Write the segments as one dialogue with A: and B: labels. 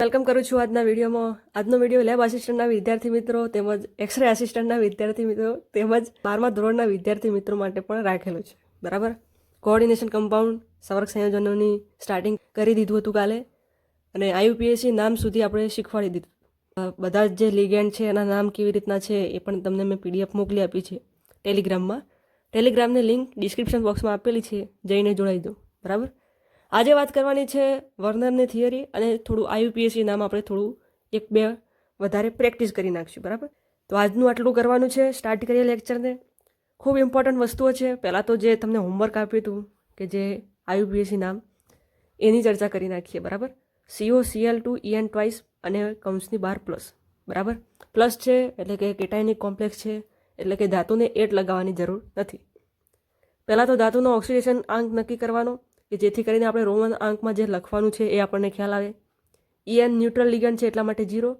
A: Welcome કરું છું આજના વિડીયોમાં. આજનો વીડિયો લેબ આસિસ્ટન્ટના વિદ્યાર્થી મિત્રો તેમજ એક્સરે આસિસ્ટન્ટના વિદ્યાર્થી મિત્રો તેમજ બારમા ધોરણના વિદ્યાર્થી મિત્રો માટે પણ રાખેલો છે. બરાબર? કોઓર્ડિનેશન કમ્પાઉન્ડ સંવર્ગ સંયોજનોની સ્ટાર્ટિંગ કરી દીધું હતું કાલે અને આયુપીએસસી નામ સુધી આપણે શીખવાડી દીધું. બધા જે લિગેન્ડ છે, એના નામ કેવી રીતના છે એ પણ તમને મેં પીડીએફ મોકલી આપી છે ટેલિગ્રામમાં ટેલિગ્રામની લિંક ડિસ્ક્રિપ્શન બોક્સમાં આપેલી છે. જઈને જોડાઈ દો બરાબર? આજે વાત કરવાની છે વર્નરની થિયરી અને થોડું આયુપીએસસી નામ આપણે થોડું એક બે વધારે પ્રેક્ટિસ કરી નાખશું, બરાબર? તો આજનું આટલું કરવાનું છે. સ્ટાર્ટ કરીએ લેક્ચરને ખૂબ ઇમ્પોર્ટન્ટ વસ્તુઓ છે. પહેલાં તો જે તમને હોમવર્ક આપ્યું હતું કે જે આયુપીએસસી નામ, એની ચર્ચા કરી નાખીએ, બરાબર? CO CL two EN twice અને કૌંસની બાર પ્લસ બરાબર? પ્લસ છે એટલે કે કેટાયનિક કોમ્પ્લેક્સ છે, એટલે કે ધાતુને એટ લગાવવાની જરૂર નથી. પહેલાં તો ધાતુનો ઓક્સિડેશન આંક નક્કી કરવાનો કે જેથી કરીને આપણે રોમન આંકમાં જે લખવાનું છે એ આપણને ખ્યાલ આવે. ઈએન ન્યુટ્રલ લિગન છે એટલા માટે જીરો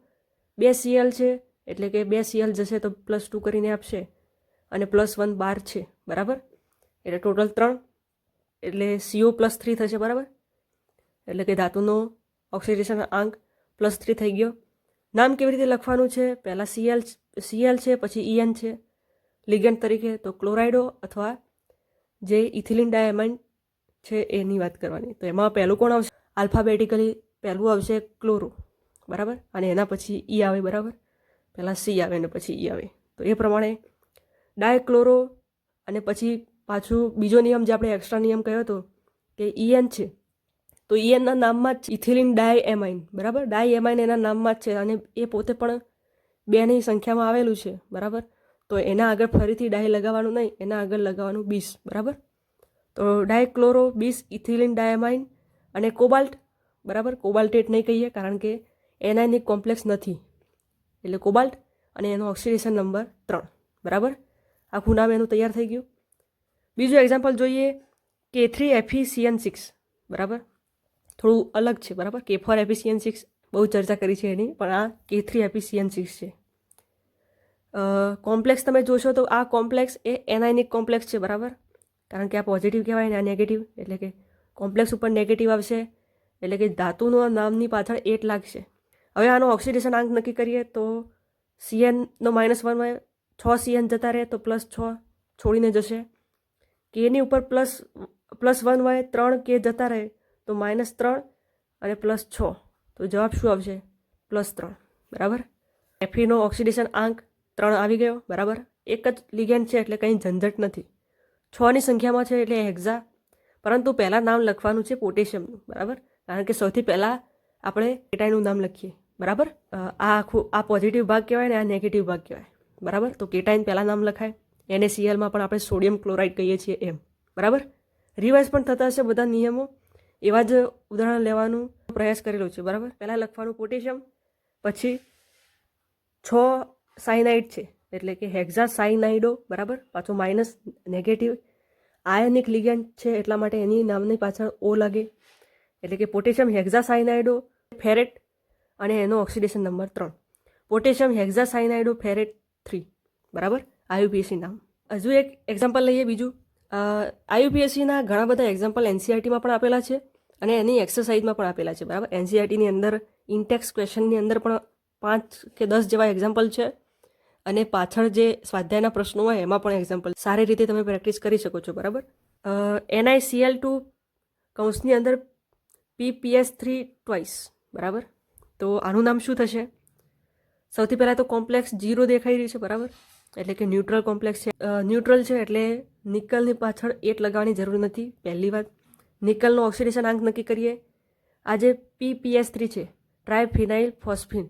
A: બે સીએલ છે એટલે કે બે સીએલ જશે તો પ્લસ ટુ કરીને આપશે. અને પ્લસ વન બાર છે, બરાબર? એટલે ટોટલ ત્રણ. એટલે સીઓ પ્લસ થ્રી થશે, બરાબર? એટલે કે ધાતુનો ઓક્સિડેશન આંક પ્લસ થ્રી થઈ ગયો. નામ કેવી રીતે લખવાનું છે? પહેલાં સીએલ સીએલ છે, પછી ઈએન છે. લિગેન્ડ તરીકે તો ક્લોરાઇડો અથવા જે ઇથિલિન ડાયમાઇન છે એની વાત કરવાની. તો એમાં પહેલું કોણ આવશે? આલ્ફાબેટિકલી પહેલું આવશે ક્લોરો બરાબર? અને એના પછી ઈ આવે, બરાબર? પહેલાં સી આવે અને પછી ઈ આવે. તો એ પ્રમાણે ડાયક્લોરો અને પછી પાછું બીજો નિયમ જે આપણે એક્સ્ટ્રા નિયમ કહ્યો હતો કે ઈએન છે. તો ઈએનના નામમાં જ ઇથિલિન ડાય એમાઇન બરાબર? ડાય એમાઇન એના નામમાં જ છે અને એ પોતે પણ બેની સંખ્યામાં આવેલું છે, બરાબર? તો એના આગળ ફરીથી ડાય લગાવવાનું નહીં, એના આગળ લગાવવાનું બીસ બરાબર? તો ડાયક્લોરો બીસ ઇથિલિન ડાયામાઇન અને કોબાલ્ટ બરાબર? કોબાલ્ટેટ નહીં કહીએ, કારણ કે એનાયનિક કોમ્પ્લેક્સ નથી. એટલે કોબાલ્ટ અને એનો ઓક્સિડેશન નંબર ત્રણ, બરાબર? આખું નામ એનું તૈયાર થઈ ગયું. બીજું એક્ઝામ્પલ જોઈએ કે થ્રી એફિસિયન સિક્સ બરાબર? થોડું અલગ છે, બરાબર? કે ફોર એફિસિયન સિક્સ બહુ ચર્ચા કરી છે એની, પણ આ કે થ્રી એફિસિયન સિક્સ છે. કોમ્પ્લેક્સ તમે જોશો તો આ કોમ્પ્લેક્સ એ એનાયનિક કોમ્પ્લેક્સ છે, બરાબર? કારણ કે આ પોઝિટિવ કહેવાય ને આ નેગેટિવ એટલે કે કોમ્પ્લેક્સ ઉપર નેગેટિવ આવશે, એટલે કે ધાતુનો નામની પાછળ એટ લાગશે. હવે આનો ઓક્સિડેશન આંક નક્કી કરીએ તો સીએનનો માઇનસ વન હોય, છ સીએન જતા રહે તો પ્લસ છ છોડીને જશે. કેની ઉપર પ્લસ પ્લસ વન હોય, ત્રણ કે જતા રહે તો માઇનસ ત્રણ અને પ્લસ છ. તો જવાબ શું આવશે? પ્લસ ત્રણ. બરાબર? એફીનો ઓક્સિડેશન આંક ત્રણ આવી ગયો. બરાબર? એક જ લિગેન્ડ છે, એટલે કંઈ ઝંઝટ નથી. છની સંખ્યામાં છે એટલે હેક્ઝા. પરંતુ પહેલાં નામ લખવાનું છે પોટેશિયમનું બરાબર? કારણ કે સૌથી પહેલાં આપણે કેટાઈનું નામ લખીએ, બરાબર? આ આખું, આ પોઝિટિવ ભાગ કહેવાય ને આ નેગેટિવ ભાગ કહેવાય, બરાબર? તો કેટાઈન પહેલાં નામ લખાય. એને સીએલમાં પણ આપણે સોડિયમ ક્લોરાઇડ કહીએ છીએ એમ, બરાબર? રિવાઇઝ પણ થતા હશે બધા નિયમો. એવા જ ઉદાહરણ લેવાનું પ્રયાસ કરેલો છે, બરાબર? પહેલાં લખવાનું પોટેશિયમ, પછી છ સાયનાઇડ છે. એટલે કે હેક્ઝા સાઇનાઇડો બરાબર? પાછો માઇનસ નેગેટિવ આયનિક લિગેન્ડ છે એટલા માટે એની નામની પાછળ ઓ લાગે. એટલે કે પોટેશિયમ હેક્ઝા સાઇનાઇડો ફેરેટ અને એનો ઓક્સિડેશન નંબર ત્રણ. Potassium hexa cyanido ferrate three બરાબર આયુપીએસસી નામ. હજુ એક એક્ઝામ્પલ લઈએ બીજું. આયુપીએસસીના ઘણા બધા એક્ઝામ્પલ એનસીઆરટીમાં પણ આપેલા છે અને એની એક્સરસાઇઝમાં પણ આપેલા છે. બરાબર? એનસીઆરટીની અંદર ઇન્ટેક્સ ક્વેશ્ચનની અંદર પણ પાંચ કે દસ જેવા એક્ઝામ્પલ છે. અને પાછળ જે સ્વાધ્યાયના પ્રશ્નો હોય એમાં પણ એક્ઝામ્પલ સારી રીતે તમે પ્રેક્ટિસ કરી શકો છો, બરાબર? એનઆઈસીએલ ટુ કૌંસની અંદર પીપીએસ થ્રી ટ્વાઇસ બરાબર? તો આનું નામ શું થશે? સૌથી પહેલાં તો કોમ્પ્લેક્સ જીરો દેખાઈ રહ્યું છે, બરાબર? એટલે કે ન્યુટ્રલ કોમ્પ્લેક્સ છે. ન્યુટ્રલ છે એટલે નિકલની પાછળ એટ લગાવવાની જરૂર નથી, પહેલી વાત. નિકલનો ઓક્સિડેશન આંક નક્કી કરીએ. આ જે પીપીએસ થ્રી છે ટ્રાયફિનાઇલ ફોસ્ફિન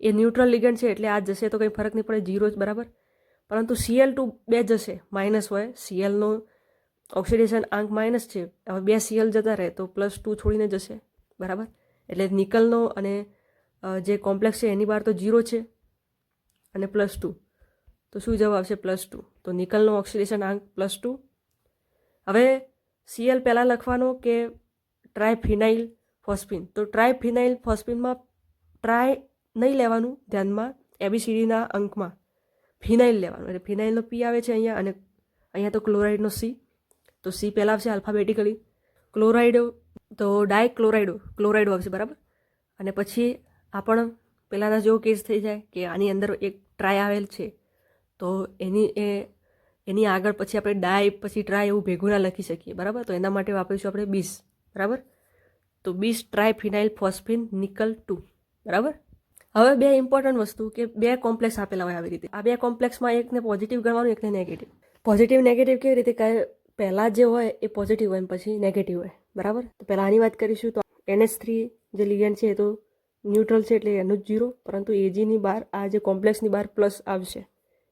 A: એ ન્યુટ્રલ લિગન છે એટલે આ જશે તો કંઈ ફરક નહીં પડે જીરો જ, બરાબર? પરંતુ સીએલ ટુ બે જશે, માઇનસ હોય સીએલનો ઓક્સિડેશન આંક માઇનસ છે, હવે બે સીએલ જતા રહે તો પ્લસ ટુ છોડીને જશે, બરાબર? એટલે નિકલનો અને જે કોમ્પ્લેક્સ છે એની બહાર તો જીરો છે અને પ્લસ ટુ. તો શું જવાબ આવશે પ્લસ ટુ? તો નિકલનો ઓક્સિડેશન આંક પ્લસ ટુ. હવે સીએલ પહેલાં લખવાનો કે ટ્રાયફિનાઇલ ફોસ્ફિન. તો ટ્રાયફિનાઇલ ફોસ્ફિનમાં ટ્રાય નહીં લેવાનું ધ્યાનમાં એબીસીડીના અંકમાં. ફિનાઇલ લેવાનું. એટલે ફિનાઇલનો પી આવે છે અહીંયા અને અહીંયા તો ક્લોરાઇડનો સી તો સી પહેલાં આવશે આલ્ફાબેટિકલી. ક્લોરાઇડો, તો ડાયક્લોરાઇડો. ક્લોરાઇડો આવશે, બરાબર? અને પછી આ પણ પહેલાંના જેવો કેસ થઈ જાય કે આની અંદર એક ટ્રાય આવેલ છે. તો એની એ, એની આગળ પછી આપણે ડાય પછી ટ્રાય એવું ભેગું ના લખી શકીએ, બરાબર? તો એના માટે વાપરીશું આપણે બીસ બરાબર? તો bis tri phenyl phosphine nickel two બરાબર? હવે બે ઇમ્પોર્ટન્ટ વસ્તુ કે બે કોમ્પ્લેક્સ આપેલા હોય આવી રીતે. આ બે કોમ્પ્લેક્સમાં એકને પોઝિટિવ ગણવાનું, એકને નેગેટિવ પોઝિટિવ નેગેટિવ કેવી રીતે? કહે પહેલાં જે હોય એ પોઝિટિવ હોય પછી નેગેટિવ હોય. બરાબર? તો પહેલાં આની વાત કરીશું તો એનએચ થ્રી જે લિગેન્ડ છે એ તો ન્યુટ્રલ છે એટલે એનું જ જીરો પરંતુ એજીની બહાર, આ જે કોમ્પ્લેક્સની બહાર પ્લસ આવશે.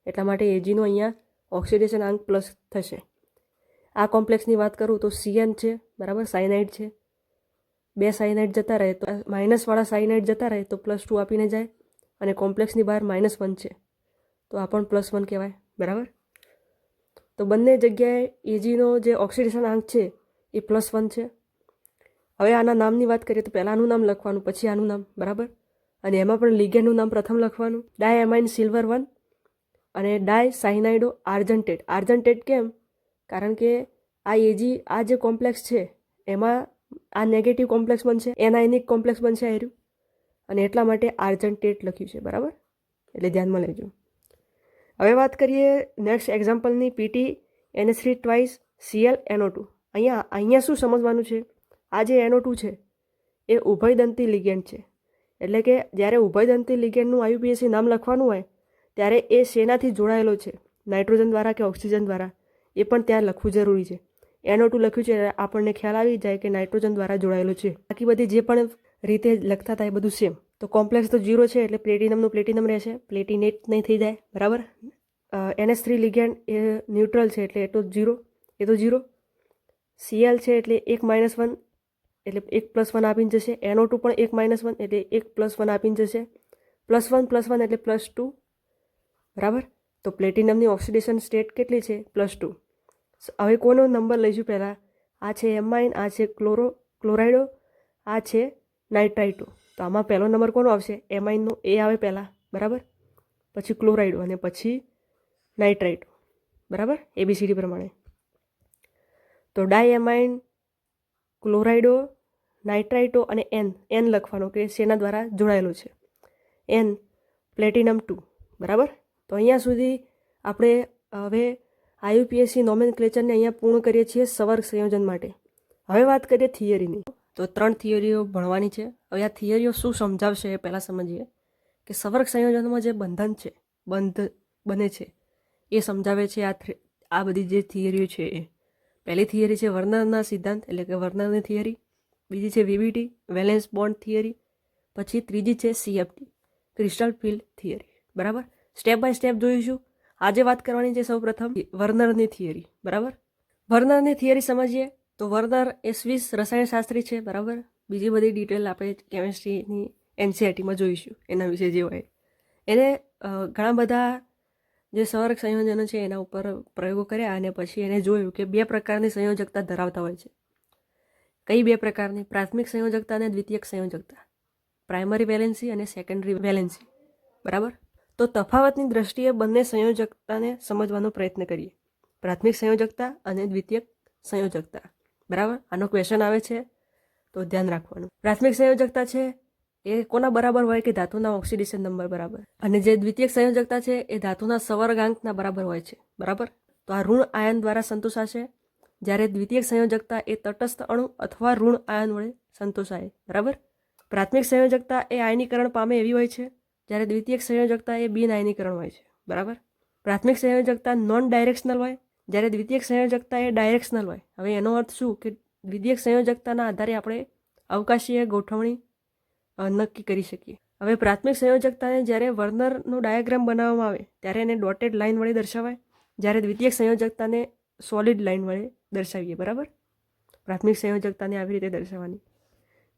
A: એટલા માટે એજીનો અહીંયા ઓક્સિડેશન આંક પ્લસ થશે. આ કોમ્પ્લેક્સની વાત કરું તો સીએન છે, બરાબર? સાયનાઇડ છે. બે સાયનાઇડ જતા રહે તો માઇનસવાળા સાયનાઇડ જતા રહે તો પ્લસ ટુ આપીને જાય અને કોમ્પ્લેક્સની બહાર માઇનસ વન છે. તો આ પણ પ્લસ વન કહેવાય. બરાબર? તો બંને જગ્યાએ એજીનો જે ઓક્સિડેશન આંક છે એ પ્લસ વન છે. હવે આના નામની વાત કરીએ તો પહેલાંનું નામ લખવાનું, પછી આનું નામ. બરાબર? અને એમાં પણ લિગેન્ડનું નામ પ્રથમ લખવાનું. ડાય એમાઇન સિલ્વર વન અને ડાય સાઇનાઇડો આર્જન્ટેટ આર્જન્ટેટ કેમ? કારણ કે આ એજી આ જે કોમ્પ્લેક્સ છે, એમાં આ નેગેટિવ કોમ્પ્લેક્સ બનશે એનાયનિક કોમ્પ્લેક્સ બનશે આ રહ્યું અને એટલા માટે આર્જન્ટેટ લખ્યું છે, બરાબર? એટલે ધ્યાનમાં લેજો. હવે વાત કરીએ next એક્ઝામ્પલની PT N three twice CL NO two અહીંયા અહીંયા શું સમજવાનું છે? આ જે એનઓ ટુ છે, એ ઉભયદંતી લિગેન્ડ છે. એટલે કે જ્યારે ઉભયદંતી લિગેન્ડનું આયુપીએસસી નામ લખવાનું હોય, ત્યારે એ શેનાથી જોડાયેલો છે? નાઇટ્રોજન દ્વારા કે ઓક્સિજન દ્વારા? એ પણ ત્યાં લખવું જરૂરી છે. એનઓ ટુ લખ્યું છે, આપણને ખ્યાલ આવી જાય કે નાઇટ્રોજન દ્વારા જોડાયેલું છે. બાકી બધી જે પણ રીતે લખતા એ બધું સેમ તો કોમ્પ્લેક્સ તો જીરો છે એટલે પ્લેટિનમનું પ્લેટિનમ રહેશે. પ્લેટિનેટ નહીં થઈ જાય, બરાબર? એનએસ થ્રી લિગેન્ડ એ ન્યુટ્રલ છે એટલે એ તો જીરો એ તો જીરો સીએલ છે એટલે એક માઇનસ વન એટલે એક પ્લસ વન આપીને જશે. એનો ટુ પણ એક માઇનસ વન એટલે એક પ્લસ વન આપીને જશે. પ્લસ વન પ્લસ વન એટલે પ્લસ ટુ બરાબર? તો પ્લેટિનમની ઓક્સિડેશન સ્ટેટ કેટલી છે? પ્લસ ટુ હવે કોનો નંબર લઈશું પહેલાં? આ છે એમાઇન આ છે ક્લોરો, ક્લોરાઇડો, આ છે નાઇટ્રાઇટો. તો આમાં પહેલો નંબર કોનો આવશે? એમાઇનનો એ આવે પહેલાં. બરાબર? પછી ક્લોરાઇડો અને પછી નાઇટ્રાઇટો. બરાબર? એબીસીડી પ્રમાણે. તો ડાયએમાઇન, ક્લોરાઇડો, નાઇટ્રાઇટો અને એન. એન લખવાનો કે શેના દ્વારા જોડાયેલો છે. N, platinum two. બરાબર? તો અહીંયા સુધી આપણે હવે આયુપીએસસી નોમેન ક્લેચરને અહીંયા પૂર્ણ કરીએ છીએ સવર્ગ સંયોજન માટે. હવે વાત કરીએ થિયરીની. તો ત્રણ થિયરીઓ ભણવાની છે. હવે આ થિયરીઓ શું સમજાવશે એ પહેલાં સમજીએ. કે સવર્ગ સંયોજનમાં જે બંધન છે, બંધ બને છે, એ સમજાવે છે આ આ બધી જે થિયરીઓ છે એ. પહેલી થિયરી છે વર્નરના સિદ્ધાંત, એટલે કે વર્નરની થિયરી. બીજી છે વીબીટી, વેલેન્સ બોન્ડ થિયરી. પછી ત્રીજી છે સીએફટી, ક્રિસ્ટલ ફિલ્ડ થિયરી. બરાબર? સ્ટેપ બાય સ્ટેપ જોઈશું. આજે વાત કરવાની છે સૌ પ્રથમ વર્નરની થિયરી, બરાબર? વર્નરની થિયરી સમજીએ તો વર્નર એ સ્વિસ રસાયણશાસ્ત્રી છે, બરાબર? બીજી બધી ડિટેલ આપણે કેમિસ્ટ્રીની એનસીઆરટીમાં જોઈશું, એના વિશે જે હોય. એને ઘણા બધા જે સંવર્ગ સંયોજનો છે એના ઉપર પ્રયોગો કર્યા અને પછી એને જોયું કે બે પ્રકારની સંયોજકતા ધરાવતા હોય છે. કઈ બે પ્રકારની? પ્રાથમિક સંયોજકતા અને દ્વિતીયક સંયોજકતા. પ્રાઇમરી વેલેન્સી અને સેકન્ડરી વેલેન્સી, બરાબર? તો તફાવતની દ્રષ્ટિએ બંને સંયોજકતાને સમજવાનો પ્રયત્ન કરીએ. પ્રાથમિક સંયોજકતા અને દ્વિતીયક સંયોજકતા. બરાબર? આનો ક્વેશ્ચન આવે છે, તો ધ્યાન રાખવાનું. પ્રાથમિક સંયોજકતા છે, એ કોના બરાબર હોય કે ધાતુના ઓક્સિડેશન નંબર બરાબર? અને જે દ્વિતીય સંયોજકતા છે, એ ધાતુના સવર્ગાંકના બરાબર હોય છે. બરાબર? તો આ ઋણ આયન દ્વારા સંતોષાશે. જ્યારે દ્વિતીય સંયોજકતા એ તટસ્થ અણુ અથવા ઋણ આયન વડે સંતોષાય. બરાબર? પ્રાથમિક સંયોજકતા એ આયનીકરણ પામે એવી હોય છે જ્યારે દ્વિતીયક સંયોજકતા એ બિન આયનીકરણ હોય છે. બરાબર? પ્રાથમિક સંયોજકતા નોન ડાયરેક્શનલ હોય, જ્યારે દ્વિતીયક સંયોજકતા એ ડાયરેક્શનલ હોય. હવે એનો અર્થ શું? કે દ્વિતીયક સંયોજકતાના આધારે આપણે અવકાશીય ગોઠવણી નક્કી કરી શકીએ. હવે પ્રાથમિક સંયોજકતાને જ્યારે વર્નરનો ડાયાગ્રામ બનાવવામાં આવે, ત્યારે એને ડોટેડ લાઇન વડે દર્શાવાય. જ્યારે દ્વિતીયક સંયોજકતાને સોલિડ લાઇન વડે દર્શાવીએ, બરાબર? પ્રાથમિક સંયોજકતાને આવી રીતે દર્શાવવાની.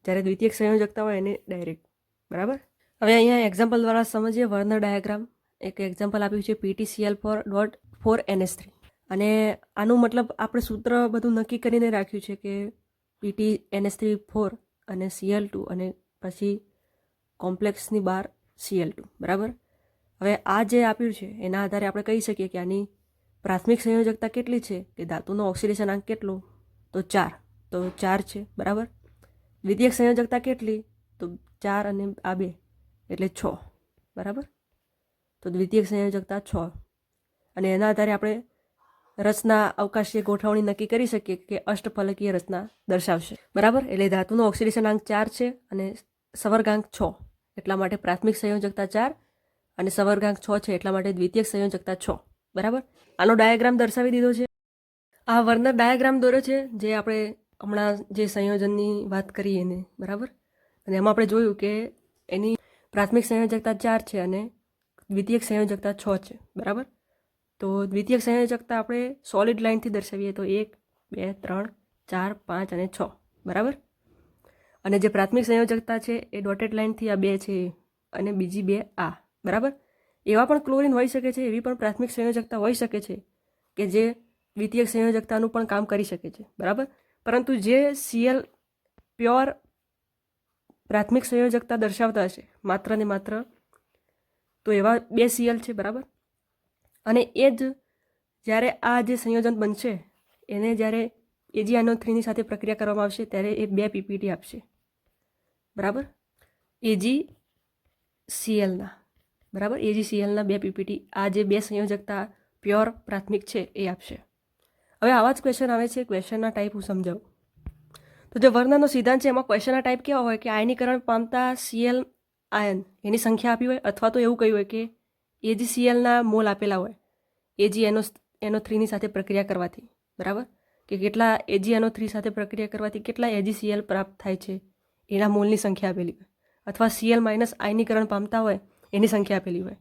A: જ્યારે દ્વિતીયક સંયોજકતા હોય એને ડાયરેક્ટ બરાબર? હવે અહીંયા એક્ઝામ્પલ દ્વારા સમજીએ વર્નર ડાયાગ્રામ. એક એક્ઝામ્પલ આપ્યું છે PTCL four dot four NS three અને આનું મતલબ આપણે સૂત્ર બધું નક્કી કરીને રાખ્યું છે કે પીટી એનએસ થ્રી ફોર અને સીએલ ટુ અને પછી કોમ્પ્લેક્સની બહાર સીએલ ટુ બરાબર? હવે આ જે આપ્યું છે, એના આધારે આપણે કહી શકીએ કે આની પ્રાથમિક સંયોજકતા કેટલી છે, કે ધાતુનો ઓક્સિડેશન આંક કેટલો? તો ચાર. તો ચાર છે. બરાબર? દ્વિતીયક સંયોજકતા કેટલી? તો ચાર અને આ બે. એટલે છ. બરાબર? તો દ્વિતીયક સંયોજકતા છ. અને એના આધારે આપણે રચના અવકાશીય ગોઠવણી નક્કી કરી શકીએ કે અષ્ટફલકીય રચના દર્શાવશે. બરાબર? એટલે ધાતુનો ઓક્સિડેશન આંક ચાર છે અને સવર્ગાંક છ. એટલા માટે પ્રાથમિક સંયોજકતા ચાર અને સવર્ગાંક છ છે એટલા માટે દ્વિતીય સંયોજકતા છ. બરાબર? આનો ડાયાગ્રામ દર્શાવી દીધો છે. આ વર્નર ડાયાગ્રામ દોર્યો છે જે આપણે હમણાં જે સંયોજનની વાત કરી એને બરાબર? અને એમાં આપણે જોયું કે એની પ્રાથમિક સંયોજકતા ચાર છે અને દ્વિતીયક સંયોજકતા છ છે. બરાબર? તો દ્વિતીયક સંયોજકતા આપણે સોલિડ લાઇનથી દર્શાવીએ તો એક, બે, ત્રણ, ચાર, પાંચ અને છ. બરાબર? અને જે પ્રાથમિક સંયોજકતા છે એ ડોટેડ લાઇનથી આ બે છે અને બીજી બે આ. બરાબર? એવા પણ ક્લોરિન હોઈ શકે છે, એવી પણ પ્રાથમિક સંયોજકતા હોઈ શકે છે કે જે દ્વિતીયક સંયોજકતાનું પણ કામ કરી શકે છે. બરાબર? પરંતુ જે સીએલ પ્યોર પ્રાથમિક સંયોજકતા દર્શાવતા હશે. માત્ર ને માત્ર તો એવા બે સીએલ છે, બરાબર? અને એ જ જ્યારે આ જે સંયોજન બનશે, એને જ્યારે એજી આનો થ્રીની સાથે પ્રક્રિયા કરવામાં આવશે, ત્યારે એ બે પીપીટી આપશે. બરાબર? એજી સીએલના. બરાબર? એજી સીએલના બે પીપીટી, આ જે બે સંયોજકતા પ્યોર પ્રાથમિક છે, એ આપશે. હવે આવા જ ક્વેશ્ચન આવે છે. ક્વેશ્ચનના ટાઈપ હું સમજાવું. તો જે વર્ણનો સિદ્ધાંત છે, એમાં ક્વેશ્ચનના ટાઈપ કેવા હોય કે આયનીકરણ પામતા સીએલ આયન એની સંખ્યા આપી હોય, અથવા તો એવું કહ્યું હોય કે એજીસીએલના મોલ આપેલા હોય એજી એનો એનો થ્રીની સાથે પ્રક્રિયા કરવાથી, બરાબર? કે કેટલા એજી એનો થ્રી સાથે પ્રક્રિયા કરવાથી કેટલા એજી સીએલ પ્રાપ્ત થાય છે, એના મોલની સંખ્યા આપેલી હોય, અથવા સીએલ માઇનસ આયનીકરણ પામતા હોય, એની સંખ્યા આપેલી હોય.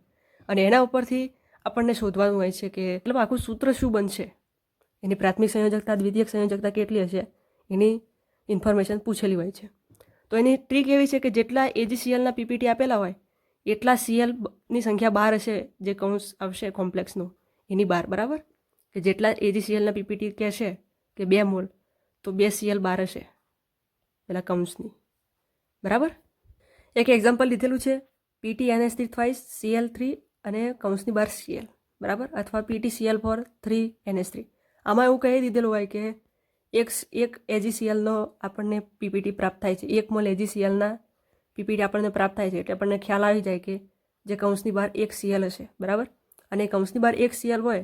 A: અને એના ઉપરથી આપણને શોધવાનું હોય છે કે, મતલબ આખું સૂત્ર શું બનશે? એની પ્રાથમિક સંયોજકતા, દ્વિતીયક સંયોજકતા કેટલી હશે? એની ઇન્ફોર્મેશન પૂછેલી હોય છે. તો એની ટ્રીક એવી છે કે જેટલા એજીસીએલના પીપીટી આપેલા હોય, એટલા સીએલની સંખ્યા બાર હશે, જે કૌંસ આવશે કોમ્પ્લેક્સનો. એની બાર, બરાબર? કે જેટલા એજીસીએલના પીપીટી કહેશે કે બે મોલ, તો બે સીએલ બાર હશે, પેલા કૌંસની. બરાબર? એક એક્ઝામ્પલ લીધેલું છે PT NS three twice CL three અને કૌંસની બાર સીએલ, બરાબર? અથવા PT CL four three NS three આમાં એવું કહી દીધેલું હોય કે એક એક એજીસીએલનો આપણને પીપીટી પ્રાપ્ત થાય છે. એક મોલ એજીસીએલના પીપીટી આપણને પ્રાપ્ત થાય છે. એટલે આપણને ખ્યાલ આવી જાય કે જે કૌંસની બહાર એક સીએલ હશે. બરાબર? અને કૌંસની બહાર એક સીએલ હોય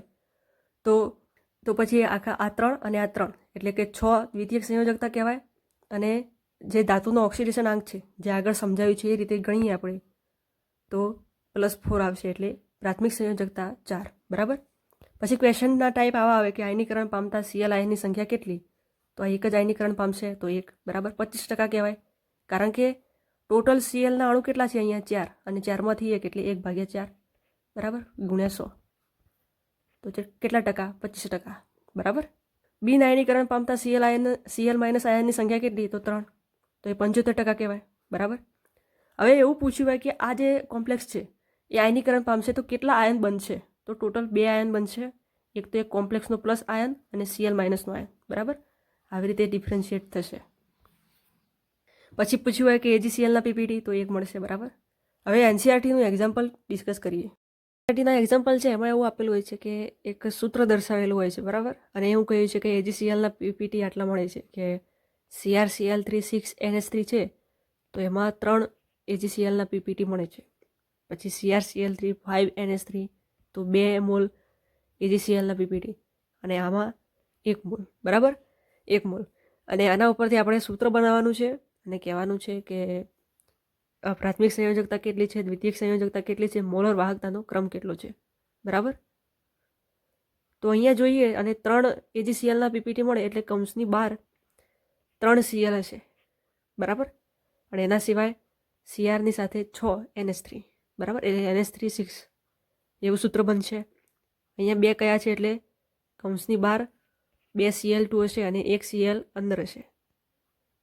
A: તો તો પછી આખા, આ ત્રણ અને આ ત્રણ. એટલે કે છ દ્વિતીયક સંયોજકતા કહેવાય અને જે ધાતુનો ઓક્સિડેશન આંક છે, જે આગળ સમજાવ્યું છે એ રીતે ગણીએ આપણે, તો પ્લસ ફોર આવશે એટલે પ્રાથમિક સંયોજકતા ચાર. બરાબર? પછી ક્વેશ્ચનના ટાઈપ આવા આવે કે આયનીકરણ પામતા સીએલ આયનની સંખ્યા કેટલી? તો આ એક જ આયનીકરણ પામશે તો એક બરાબર પચીસ ટકા કહેવાય. કારણ કે ટોટલ સીએલના અણુ કેટલા છે અહીંયા? ચાર. અને ચારમાંથી એક એટલે એક ભાગ્યા ચાર. બરાબર? ગુણ્યા સો. તો કેટલા ટકા? પચીસ ટકા. બરાબર? બિન આયનીકરણ પામતા સીએલ આયન સીએલ માઇનસ આયનની સંખ્યા કેટલી? તો ત્રણ. તો એ પંચોતેર ટકા કહેવાય. બરાબર? હવે એવું પૂછ્યું હોય કે આ જે કોમ્પ્લેક્સ છે, એ આયનીકરણ પામશે તો કેટલા આયન બનશે? તો ટોટલ બે આયન બનશે. એક તો એક કોમ્પ્લેક્સનો પ્લસ આયન અને સીએલ માઇનસનો આયન. બરાબર? આવી રીતે ડિફરન્શિએટ થશે. પછી પૂછ્યું હોય કે એજીસીએલના પીપીટી તો એક મળશે, બરાબર? હવે એનસીઆરટીનું એક્ઝામ્પલ ડિસ્કસ કરીએ. એનસીઆરટીના એક્ઝામ્પલ છે, એમાં એવું આપેલું હોય છે કે એક સૂત્ર દર્શાવેલું હોય છે, બરાબર? અને એવું કહ્યું છે કે એજીસીએલના પીપીટી આટલા મળે છે, કે CRCL three six NS three છે, તો એમાં ત્રણ એજીસીએલના પીપીટી મળે છે. પછી CRCL three five NS three તો બે મોલ એજીસીએલના પીપીટી અને આમાં એક મોલ, બરાબર? એક મોલ અને આના ઉપરથી આપણે સૂત્ર બનાવવાનું છે અને કહેવાનું છે કે પ્રાથમિક સંયોજકતા કેટલી છે, દ્વિતીયક સંયોજકતા કેટલી છે મોલર વાહકતાનો ક્રમ કેટલો છે. બરાબર? તો અહીંયા જોઈએ અને ત્રણ એજીસીએલના પીપીટી મળે એટલે કૌંસની બહાર ત્રણ સીએલ હશે. બરાબર? અને એના સિવાય સીઆરની સાથે છ એનએસ થ્રી બરાબર? એટલે એનએસ થ્રી સિક્સ એવું સૂત્ર બનશે. અહીંયા બે કયા છે એટલે કૌંસની બાર બે સીએલ ટુ હશે અને એક સીએલ અંદર હશે.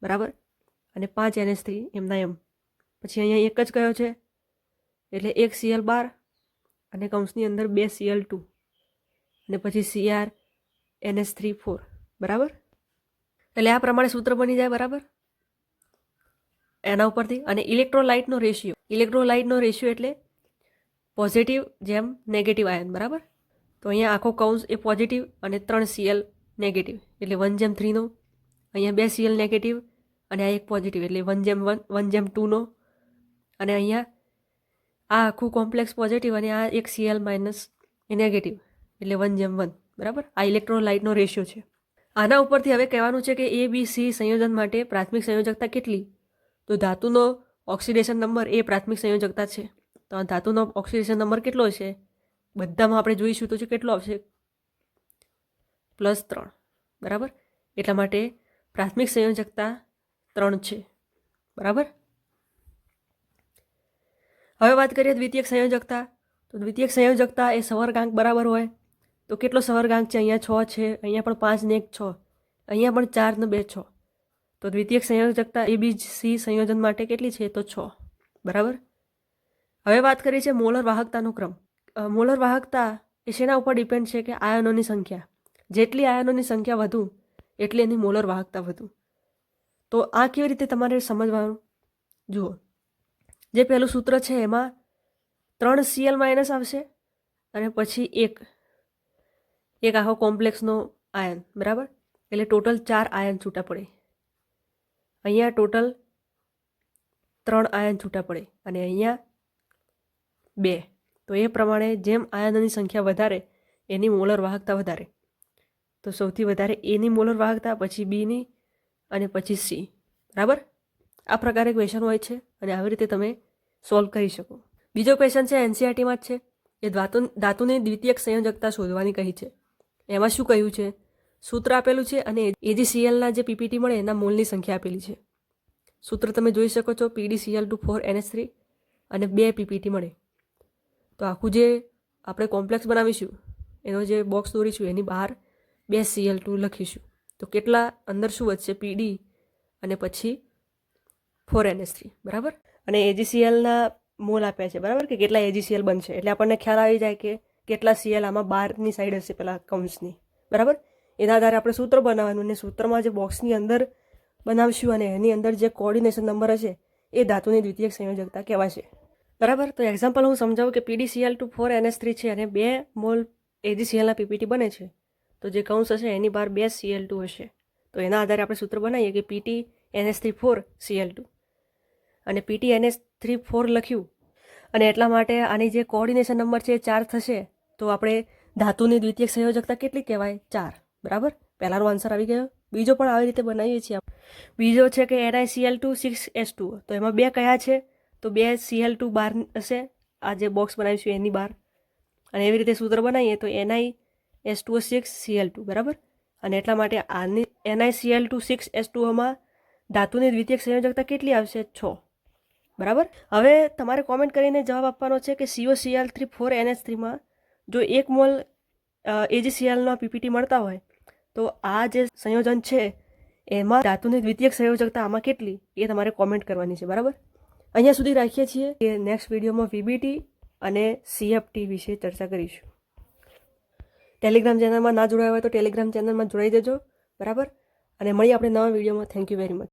A: બરાબર? અને પાંચ એનએસ થ્રી એમના એમ. પછી અહીંયા એક જ કયો છે? એટલે એક સીએલ બાર અને કૌંસની અંદર બે સીએલ ટુ અને પછી સીઆર એનએસ થ્રી ફોર બરાબર? એટલે આ પ્રમાણે સૂત્ર બની જાય, બરાબર? એના ઉપરથી. અને ઇલેક્ટ્રોલાઇટનો રેશિયો. ઇલેક્ટ્રોલાઇટનો રેશિયો એટલે પોઝિટિવ જેમ નેગેટિવ આયન, બરાબર? તો અહીંયા આખો કૌંસ એ પોઝિટિવ અને ત્રણ સીએલ નેગેટિવ એટલે વન જેમ થ્રીનો અહીંયા બે સીએલ નેગેટિવ અને આ એક પોઝિટિવ એટલે વન જેમ વન વન જેમ ટુનો અને અહીંયા આ આખું કોમ્પ્લેક્સ પોઝિટિવ અને આ એક સીએલ માઇનસ એ નેગેટિવ એટલે વન જેમ વન બરાબર? આ ઇલેક્ટ્રોલાઇટનો રેશિયો છે. આના ઉપરથી હવે કહેવાનું છે કે એ બી સી સંયોજન માટે પ્રાથમિક સંયોજકતા કેટલી? તો ધાતુનો ઓક્સિડેશન નંબર એ પ્રાથમિક સંયોજકતા છે. તો આ ધાતુનો ઓક્સિડેશન નંબર કેટલો છે બધામાં આપણે જોઈશું તો છે કેટલો આવશે? પ્લસ ત્રણ. બરાબર? એટલા માટે પ્રાથમિક સંયોજકતા ત્રણ છે. બરાબર? હવે વાત કરીએ દ્વિતીયક સંયોજકતા. તો દ્વિતીયક સંયોજકતા એ સવર્ગાંક બરાબર હોય. તો કેટલો સવર્ગાંક છે? અહીંયા છ છે. અહીંયા પણ પાંચ ને એક છ. અહીંયા પણ ચાર ને બે છ. તો દ્વિતીયક સંયોજકતા એ બી સી સંયોજન માટે કેટલી છે? તો છ. બરાબર? હવે વાત કરીએ છીએ મોલર વાહકતાનો ક્રમ. મોલર વાહકતા એ શેના ઉપર ડિપેન્ડ છે? કે આયનોની સંખ્યા. જેટલી આયનોની સંખ્યા વધુ, એટલી એની મોલર વાહકતા વધુ. તો આ કેવી રીતે તમારે સમજવાનું? જુઓ. જે પહેલું સૂત્ર છે એમાં ત્રણ સીએલ માઇનસ આવશે અને પછી એક એક આખો કોમ્પ્લેક્સનો આયન, બરાબર? એટલે ટોટલ ચાર આયન છૂટા પડે. અહીંયા ટોટલ ત્રણ આયન છૂટા પડે અને અહીંયા બે. તો એ પ્રમાણે જેમ આયનોની સંખ્યા વધારે, એની મોલર વાહકતા વધારે. તો સૌથી વધારે એની મોલર વાહકતા પછી બીની અને પછી સી બરાબર? આ પ્રકારે ક્વેશ્ચન હોય છે અને આવી રીતે તમે સોલ્વ કરી શકો. બીજો ક્વેશ્ચન છે એનસીઆરટીમાં જ છે. એ ધાતુ ધાતુની દ્વિતીયક સંયોજકતા શોધવાની કહી છે. એમાં શું કહ્યું છે? સૂત્ર આપેલું છે અને એજીસીએલના જે પીપીટી મળે, એના મોલની સંખ્યા આપેલી છે. સૂત્ર તમે જોઈ શકો છો PDCL two four NS three અને બે પીપીટી મળે. તો આખું જે આપણે કોમ્પ્લેક્સ બનાવીશું, એનો જે બોક્સ દોરીશું, એની બહાર બે સીએલ ટુ લખીશું. તો કેટલા અંદર શું વધશે? પીડી અને પછી ફોર એનએસ થ્રી બરાબર? અને એજીસીએલના મોલ આપ્યા છે, બરાબર? કે કેટલા એજીસીએલ બનશે? એટલે આપણને ખ્યાલ આવી જાય કે કેટલા સીએલ આમાં બહારની સાઈડ હશે પેલા કૌંસની બરાબર? એના આધારે આપણે સૂત્ર બનાવવાનું અને સૂત્રમાં જે બોક્સની અંદર બનાવશું અને એની અંદર જે કોઓર્ડિનેશન નંબર હશે, એ ધાતુની દ્વિતીય સંયોજકતા કહેવાશે. બરાબર? તો એક્ઝામ્પલ હું સમજાવું કે PDCL two four NS three છે અને બે મોલ એજીસીએલના પીપીટી બને છે. તો જે કૌંસ હશે એની બહાર બે સીએલ ટુ હશે. તો એના આધારે આપણે સૂત્ર બનાવીએ કે PT NS three four CL two અને પીટી એનએસ થ્રી ફોર લખ્યું. અને એટલા માટે આની જે કોઓર્ડિનેશન નંબર છે એ ચાર થશે. તો આપણે ધાતુની દ્વિતીય સંયોજકતા કેટલી કહેવાય? ચાર. બરાબર? પહેલાંનો આન્સર આવી ગયો. બીજો પણ આવી રીતે બનાવીએ છીએ. બીજો છે કે NICL two six S two તો એમાં બે કયા છે? તો બે સીએલ ટુ બાર હશે. આ જે બોક્સ બનાવીશું એની બહાર. અને એવી રીતે સૂત્ર બનાવીએ તો NI S two six CL two, બરાબર? અને એટલા માટે આની એનઆઈસીએલ ટુ સિક્સ એસ ટુમાં ધાતુની દ્વિતીયક સંયોજકતા કેટલી આવશે? છ. બરાબર? હવે તમારે કોમેન્ટ કરીને જવાબ આપવાનો છે કે CO CL three four NS થ્રીમાં જો એક મોલ એજીસીએલના પીપીટી મળતા હોય, તો આ જે સંયોજન છે, એમાં ધાતુની દ્વિતીય સંયોજકતા આમાં કેટલી? એ તમારે કોમેન્ટ કરવાની છે, બરાબર? અહીંયા સુધી રાખીએ છીએ કે નેક્સ્ટ વિડીયોમાં વીબીટી અને સીએફટી વિશે ચર્ચા કરીશું. ટેલિગ્રામ ચેનલમાં ના જોડાયા હોય તો ટેલિગ્રામ ચેનલમાં જોડાઈ દેજો બરાબર? અને મળીએ આપણે નવા વિડીયોમાં. Thank you very much